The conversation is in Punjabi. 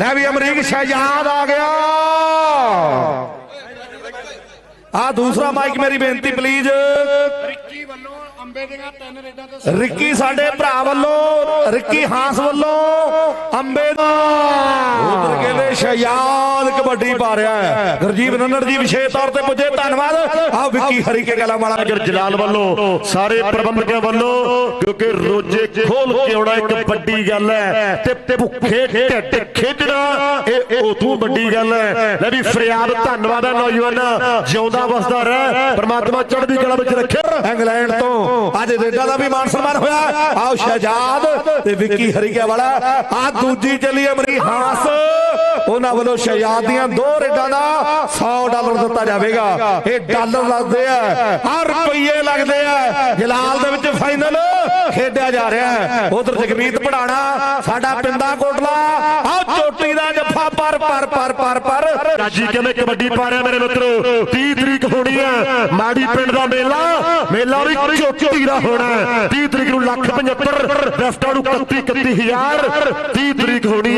ਲੈ ਵੀ ਅਮਰੀਕ ਸ਼ਹਿਜਾਦ ਆ ਗਿਆ। ਆ ਦੂਸਰਾ ਮਾਈਕ ਮੇਰੀ ਬੇਨਤੀ ਪਲੀਜ਼ ਰਿੱਕੀ ਵੱਲੋਂ ਅੰਬੇ ਦੀਆਂ ਤਿੰਨ ਰੇਡਾਂ ਤੇ ਰਿੱਕੀ ਸਾਡੇ ਭਰਾ ਵੱਲੋਂ ਰਿੱਕੀ ਹਾਂਸ ਵੱਲੋਂ ਅੰਬੇ ਦਾ ਉਧਰ ਕਹਿੰਦੇ ਸ਼ਹਿਜਾਦ ਕਬੱਡੀ ਪਾ ਰਿਹਾ ਹੈ। ਗੁਰਜੀਤ ਨੰਨੜ ਜੀ ਵਿਸ਼ੇਸ਼ ਤੌਰ ਤੇ ਪੁੱਜੇ। ਧੰਨਵਾਦ। ਆ ਵਿੱਕੀ ਹਰੀਕੇ ਗਲਾ ਵਾਲਾ ਜਲਾਲ ਵੱਲੋਂ ਸਾਰੇ ਪ੍ਰਬੰਧਕਾਂ ਵੱਲੋਂ ਕਿਉਂਕਿ ਰੋਜੇ ਖੋਲ ਕੇ ਆਉਣਾ ਇੱਕ ਵੱਡੀ ਗੱਲ ਹੈ ਤੇ ਭੁੱਖੇ ਢਿੱਡ ਖੇਡਣਾ ਇਹ ਉਦੋਂ ਵੱਡੀ ਗੱਲ ਹੈ। ਲੈ ਵੀ ਫਰਿਆਦ ਧੰਨਵਾਦ ਹੈ ਨੌਜਵਾਨਾਂ ਜਿਉਂਦਾ ਵਸਦਾ ਰਹਿ ਪ੍ਰਮਾਤਮਾ ਚੜ੍ਹਦੀ ਕਲਾ ਵਿੱਚ ਰੱਖੇ। ਇੰਗਲੈਂਡ ਤੋਂ ਅੱਜ ਰੇਡਾ ਦਾ ਵੀ ਮਾਨ ਸਨਮਾਨ ਹੋਇਆ। ਆਓ ਸ਼ਹਿਜਾਦ ਤੇ ਵਿੱਕੀ ਹਰੀਕੇ ਵਾਲਾ ਆ ਦੂਜੀ ਚੱਲੀ ਅਮਰੀ ਹਾਸ। ਉਹਨਾਂ ਵੱਲੋਂ ਸ਼ਹਿਜਾਦ ਦੀਆਂ ਦੋ ਰੇਡਾਂ ਦਾ 100 ਡਾਲਰ ਦਿੱਤਾ ਜਾਵੇਗਾ। ਇਹ ਡਾਲਰ ਲੱਗਦੇ ਆ ਆ ਰੁਪਈਏ ਲੱਗਦੇ ਆ। ਜਲਾਲ ਦੇ ਵਿੱਚ ਫਾਈਨਲ ਖੇਡਿਆ ਜਾ ਰਿਹਾ। ਹੈ ਉਧਰ ਜਗਮੀਤ ਪੜਾਣਾ ਸਾਡਾ ਪਿੰਡਾ ਜੱਫਾ ਪਰ ਪਰ ਪਰ ਪਰ ਪਰ। ਰਾਜੀ ਕਹਿੰਦੇ ਕਬੱਡੀ ਪਾ ਰਿਹਾ ਮੇਰੇ ਮਿੱਤਰੋ 30 ਤਰੀਕ ਹੋਣੀ ਹੈ ਮਾੜੀ ਪਿੰਡ ਦਾ ਮੇਲਾ। ਮੇਲਾ ਵੀ ਚੋਟੀ ਦਾ ਹੋਣਾ ਹੈ। 30 ਤਰੀਕ ਨੂੰ ਲੱਖ 75 ਰੈਫਟਾਂ ਨੂੰ 31 31000 30 ਤਰੀਕ ਹੋਣੀ